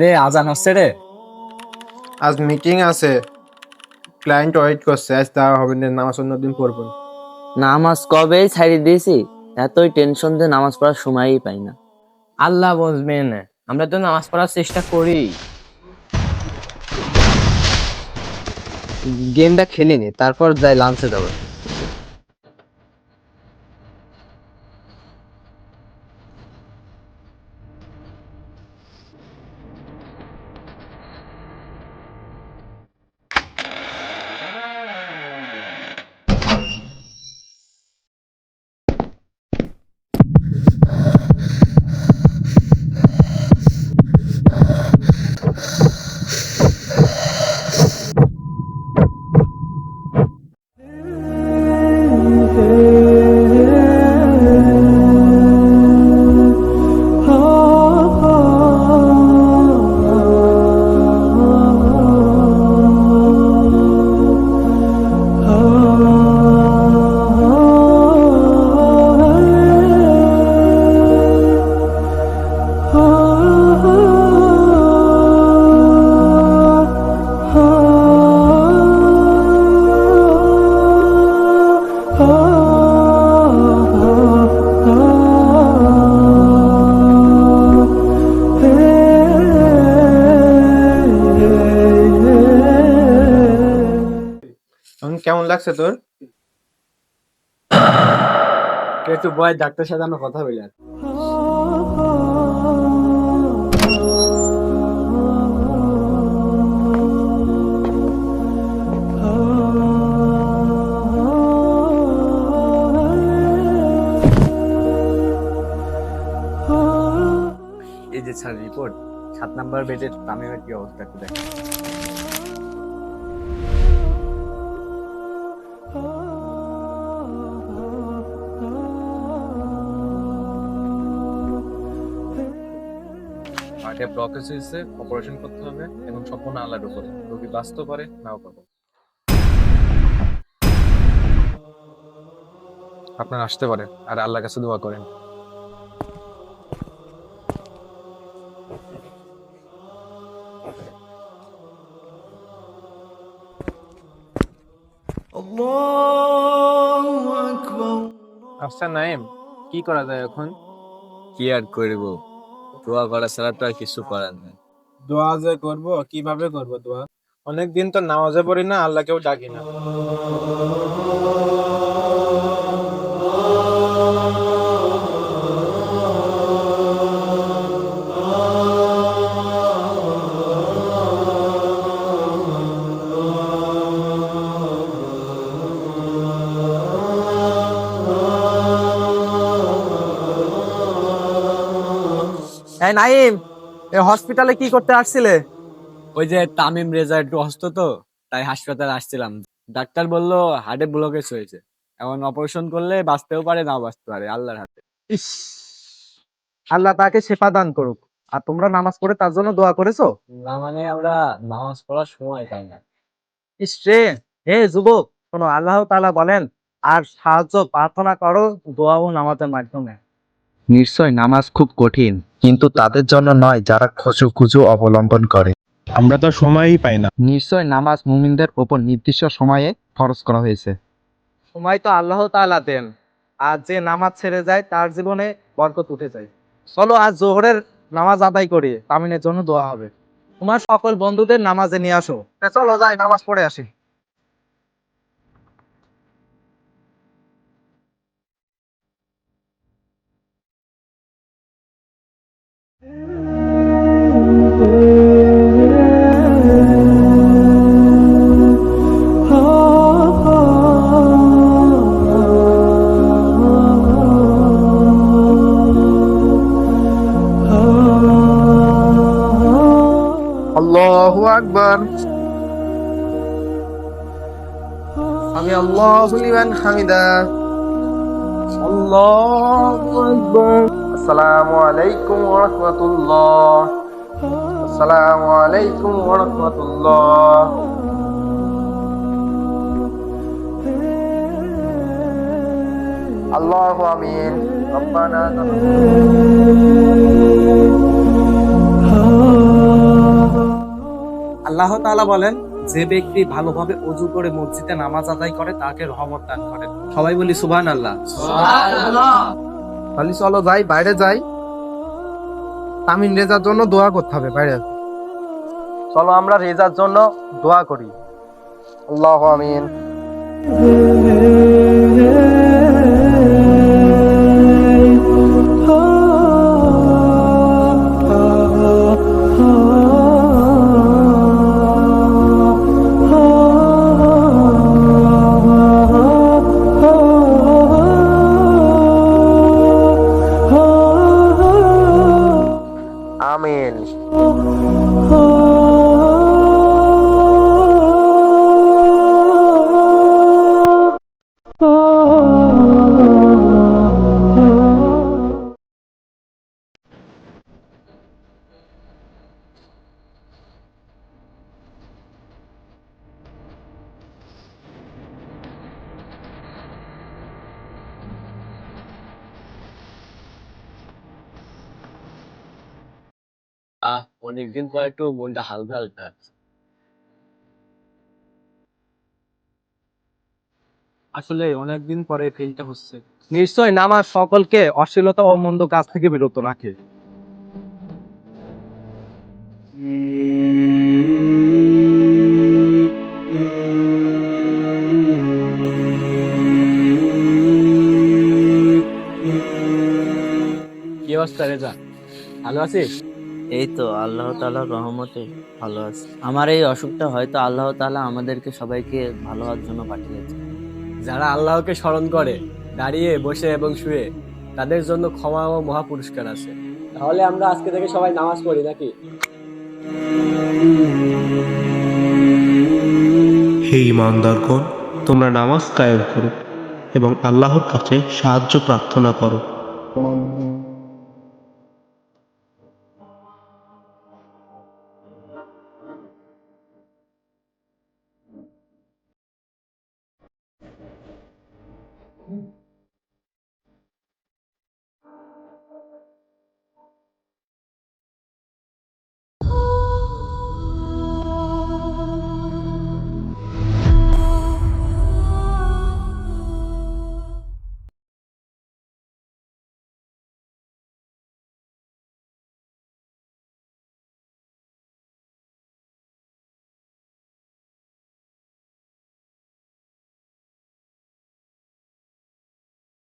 রে আজান হচ্ছে রে। আজ মিটিং আছে। ক্লায়েন্ট ওয়েট করছে আজ দেওয়া হবে না নামাজ অন্যদিন পড়ব। নামাজ কবেই ছাড়ি দিয়েছি? এতই টেনশন যে নামাজ পড়ার সময়ই পাই না। আল্লাহ বুঝবেন আমরা তো নামাজ পড়ার চেষ্টা করি। গেমটা খেলে নি তারপর যাই লাঞ্চে যাব। লাগছে তোর? একটু বয় ডাক্তার সাথে আমরা কথা বলি এই যে স্যার রিপোর্ট সাত নাম্বার বেডের তামিমের কি অবস্থা একটু দেখ। হার্টে ব্লকেজ হয়েছে অপারেশন করতে হবে এবং সম্পূর্ণ আল্লাহর উপরে। রোগী বাঁচতে পারে নাও পারে আপনার আসতে পারে আর আল্লাহর কাছে দোয়া করেন। আচ্ছা নাইম কি করা যায় এখন? কি আর করব? দোয়া করা ছাড়া তো আর কিছু করার নাই। দোয়া যে করব, কীভাবে করব দোয়া? অনেক দিন তো নামাজে পড়ি না, আল্লাহকেও ডাকি না। এই নাইম এই হসপিটালে কি করতে আসছিলে? ওই যে তামিম রেজা একটু অসুস্থ তো তাই হাসপাতালে আসছিলাম। ডাক্তার বলল হার্টে ব্লকেজ হয়েছে। এখন অপারেশন করলে বাঁচতেও পারে নাও বাঁচতে পারে আল্লাহর হাতে। ইস আল্লাহ তাকে শেফা দান করুক। আর তোমরা নামাজ পড়ে তার জন্য দোয়া করেছ? না মানে আমরা নামাজ পড়ার সময় পাই না। ইস রে হে যুবক শোনো আল্লাহ তাআলা বলেন আর সাহায্য প্রার্থনা করো দোয়া ও নামাজের মাধ্যমে। নিশ্চয় নামাজ খুব কঠিন। কিন্তু তাদের জন্য নয় যারা খসু খুজু অবলম্বন করে। আমরা তো সময়ই পাই না। নিশ্চয় নামাজ মুমিনদের ওপর নির্দিষ্ট সময়ে খরচ করা হয়েছে। সময় তো আল্লাহ তাআলা দেন আর যে নামাজ ছেড়ে যায় তার জীবনে বরকত উঠে যায়। চলো আজ জোহরের নামাজ আদায় করি তামিনের জন্য দোয়া হবে। তোমার সকল বন্ধুদের নামাজে নিয়ে আসো। চলো যাই নামাজ পড়ে আসি। আকবার। আমি আল্লাহু লিমান হামিদা। আল্লাহু আকবার। আসসালামু আলাইকুম ওয়া রাহমাতুল্লাহ। আসসালামু আলাইকুম ওয়া রাহমাতুল্লাহ। আল্লাহু আমিন। রব্বানা আল্লাহ তাআলা বলেন, যে ব্যক্তি ভালোভাবে অজু করে মসজিদে নামাজ আদায় করে, তাকে রহমত দান করেন। সবাই বলি সুবহান আল্লাহ তাহলে চলো যাই, বাইরে যাই। তামিন রেজার জন্য দোয়া করতে হবে বাইরে। চলো আমরা রেজার জন্য দোয়া করি। আল্লাহ আমিন। আহ অনেকদিন পর একটু মনটা হালকা হালকা আসলে অনেকদিন পরে ফিলটা হচ্ছে। নিশ্চয় নামাজ সকলকে অশ্লীলতা ও মন্দ কাজ থেকে বিরত রাখে। কি অবস্থা রেজা ভালো আছিস? এই তো আল্লাহ তাআলার রহমতে ভালো আছে। আমার এই অসুখটা হয়তো আল্লাহ তাআলা আমাদেরকে সবাইকে ভালো হওয়ার জন্য পাঠিয়েছে। যারা আল্লাহকে স্মরণ করে দাঁড়িয়ে বসে এবং শুয়ে তাদের জন্য ক্ষমা ও মহা পুরস্কার আছে। তাহলে আমরা আজকে থেকে সবাই নামাজ পড়ি নাকি? হে ইমানদারগণ তোমরা নামাজ কায়েম করো এবং আল্লাহর কাছে সাহায্য প্রার্থনা করো।